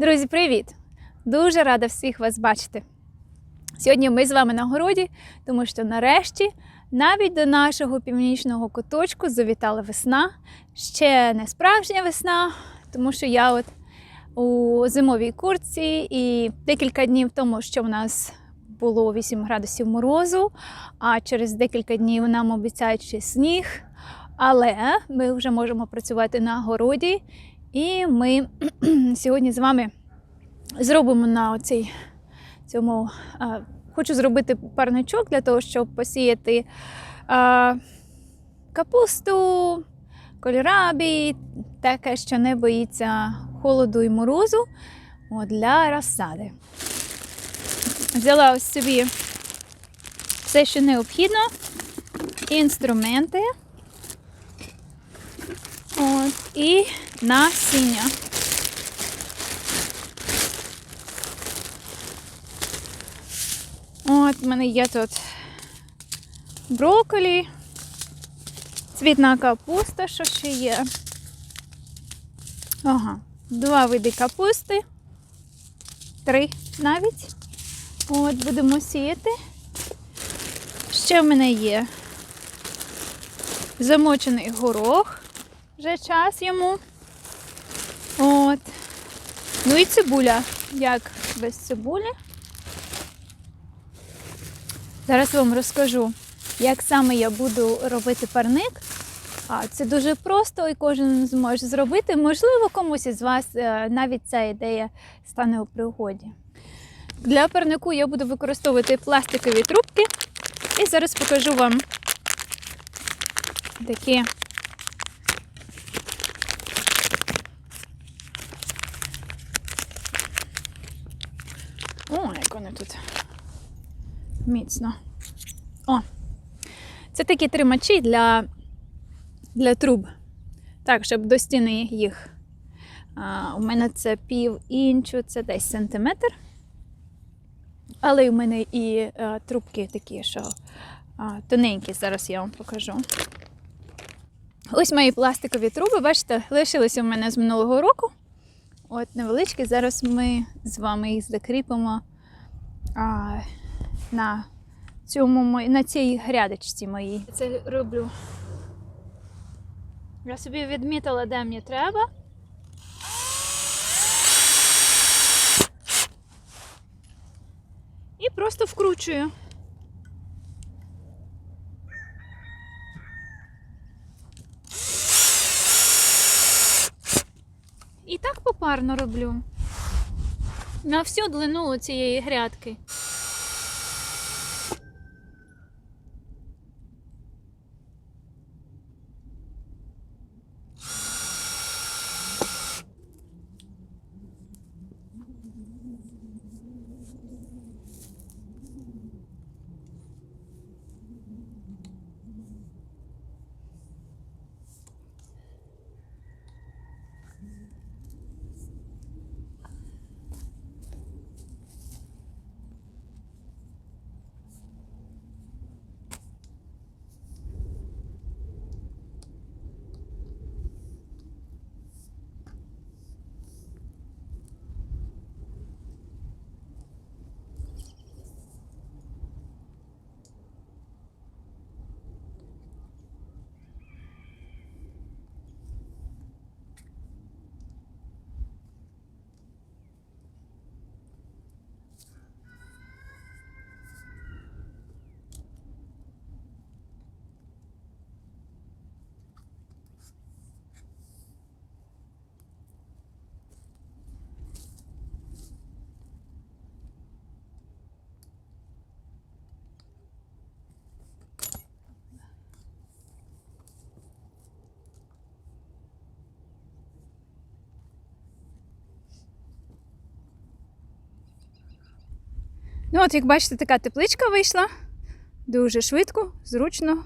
Друзі, привіт! Дуже рада всіх вас бачити. Сьогодні ми з вами на городі, тому що нарешті навіть до нашого північного куточку завітала весна. Ще не справжня весна, тому що я от у зимовій куртці і декілька днів тому, що в нас було 8 градусів морозу, а через декілька днів нам обіцяють ще сніг. Але ми вже можемо працювати на городі, і ми сьогодні з вами зробимо на оцій цьому. А, хочу зробити парничок для того, щоб посіяти а, капусту, кольорабі, таке, що не боїться холоду і морозу от, для розсади. Взяла ось собі все, що необхідно, інструменти. От, і насіння. От, в мене є тут брокколі, цвітна капуста, що ще є. Ага, два види капусти, три навіть. От, будемо сіяти. Ще в мене є замочений горох, вже час йому. От. Ну і цибуля. Як без цибулі? Зараз вам розкажу, як саме я буду робити парник. А це дуже просто і кожен зможе зробити. Можливо, комусь із вас е, навіть ця ідея стане у пригоді. Для парнику я буду використовувати пластикові трубки. І зараз покажу вам такі О, як вони тут міцно. О! Це такі тримачі для, для труб. Так, щоб до стіни їх. А, у мене це пів інчу, це десь сантиметр. Але у мене і а, трубки такі, що а, тоненькі, зараз я вам покажу. Ось мої пластикові труби, бачите, лишилися у мене з минулого року. От невеличкі. Зараз ми з вами їх закріпимо а, на, цьому, на цій грядочці моїй. Це роблю. Я собі відмітила, де мені треба. І просто вкручую. І так попарно роблю. На всю длину цієї грядки. Ну, от, як бачите, така тепличка вийшла. Дуже швидко, зручно.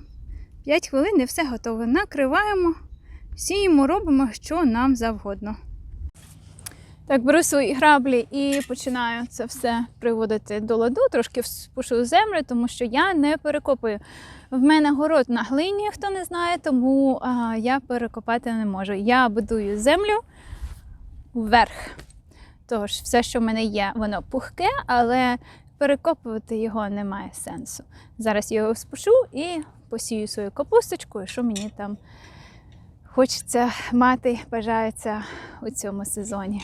5 хвилин і все готове. Накриваємо, сіємо, робимо, що нам завгодно. Так, беру свої граблі і починаю це все приводити до ладу, трошки спушу землю, тому що я не перекопую. В мене город на глині, хто не знає, тому а, я перекопати не можу. Я будую землю вверх. Тож, все, що в мене є, воно пухке, але перекопувати його немає сенсу. Зараз я його спушу і посію свою капусточку, що мені там хочеться мати, бажається у цьому сезоні.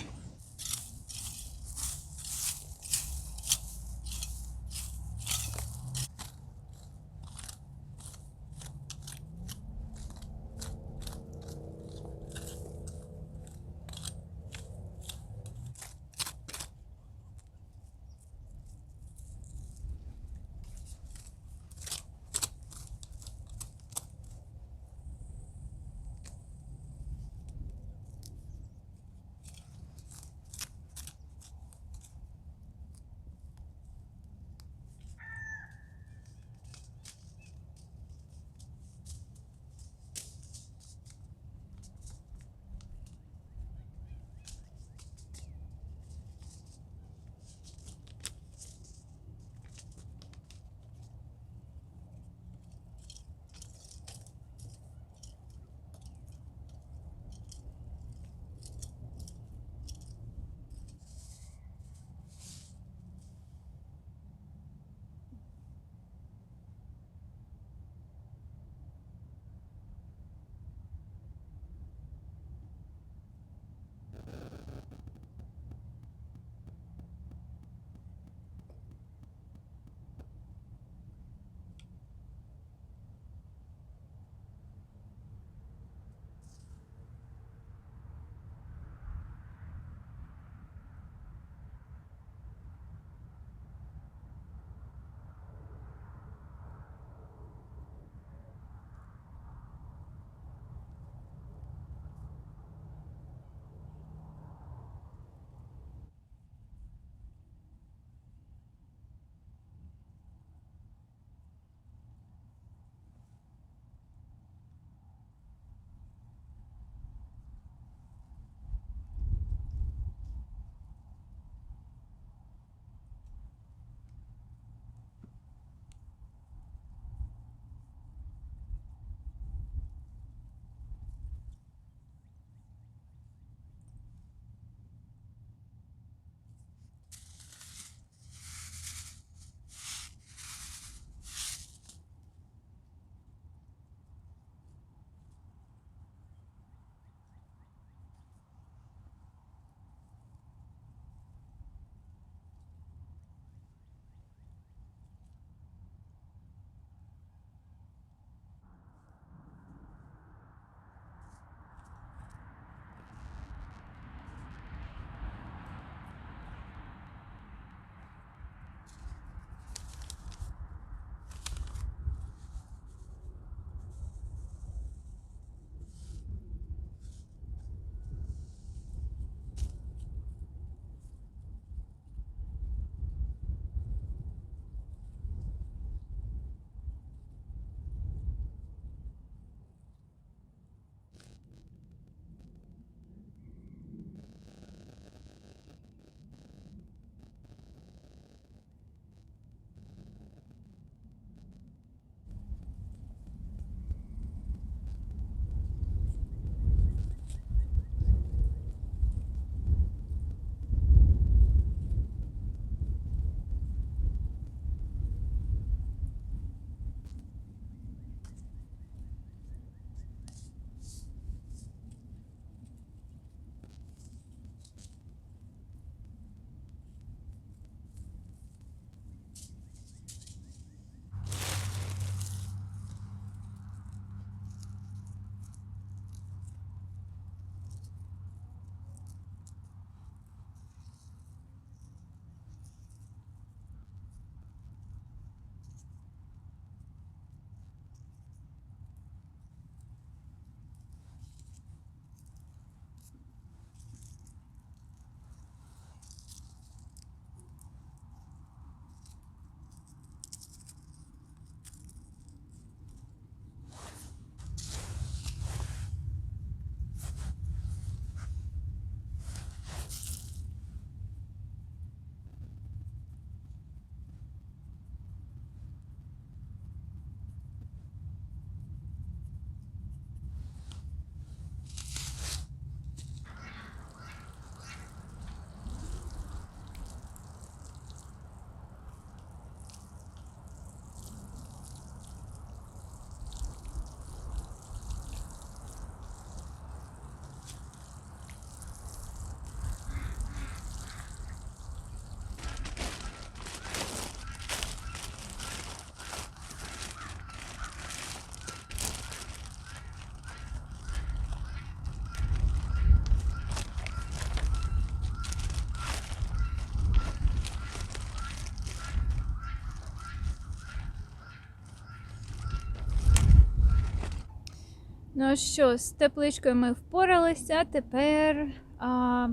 Ну що, з тепличкою ми впоралися. Тепер а,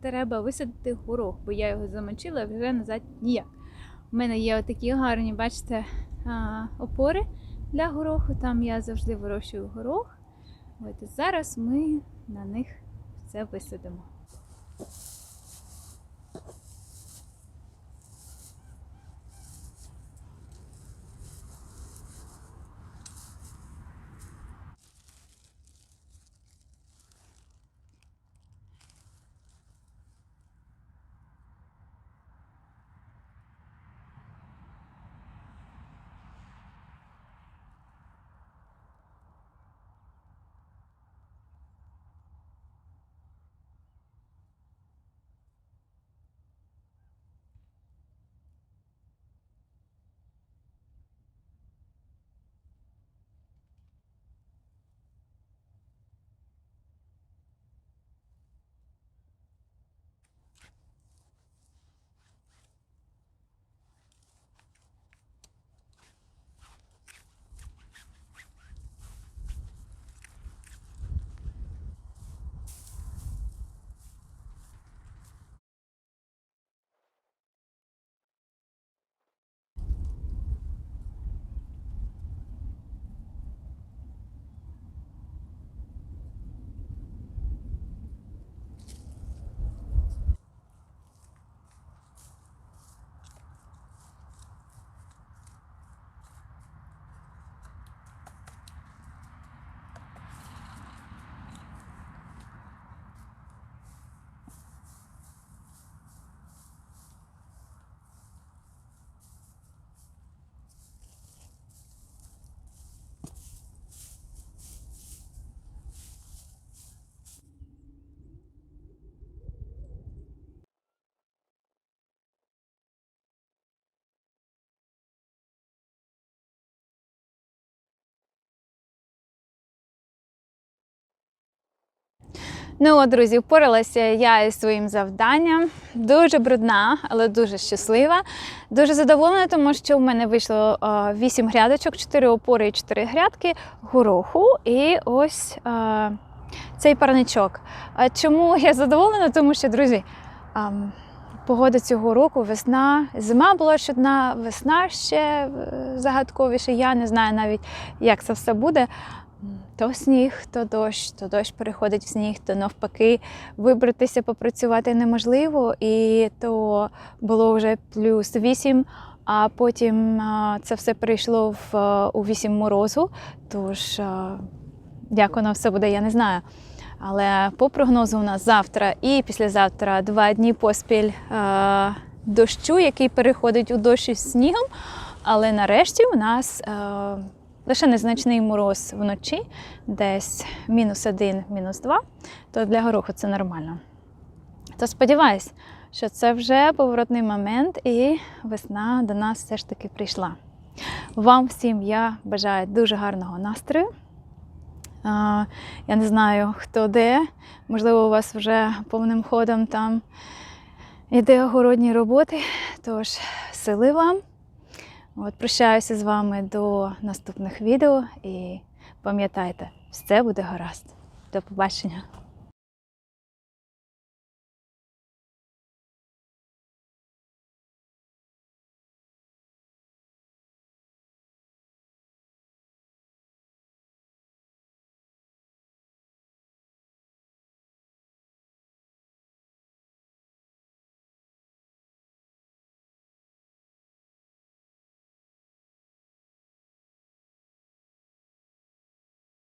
треба висадити горох, бо я його замочила вже назад ніяк. У мене є отакі гарні, бачите, а, опори для гороху. Там я завжди вирощую горох. От зараз ми на них все висадимо. Ну от, друзі, впоралася я із своїм завданням. Дуже брудна, але дуже щаслива. Дуже задоволена, тому що в мене вийшло 8 грядочок, 4 опори і 4 грядки гороху. І ось а, цей парничок. А чому я задоволена? Тому що, друзі, а, погода цього року, весна, зима була щодна, весна ще е, загадковіше. Я не знаю навіть, як це все буде. То сніг, то дощ, то дощ переходить в сніг, то навпаки, вибратися, попрацювати неможливо. І то було вже плюс 8, а потім це все перейшло в, у 8 морозу. Тож, а, як воно все буде, я не знаю. Але по прогнозу у нас завтра і післязавтра два дні поспіль а, дощу, який переходить у дощ із снігом. Але нарешті у нас. А, лише незначний мороз вночі, десь мінус один, мінус два, то для гороху це нормально. То сподіваюсь, що це вже поворотний момент і весна до нас все ж таки прийшла. Вам всім я бажаю дуже гарного настрою. Я не знаю, хто де. Можливо, у вас вже повним ходом там іде огородні роботи. Тож, сили вам. От, Прощаюся з вами до наступних відео і пам'ятайте, все буде гаразд. До побачення!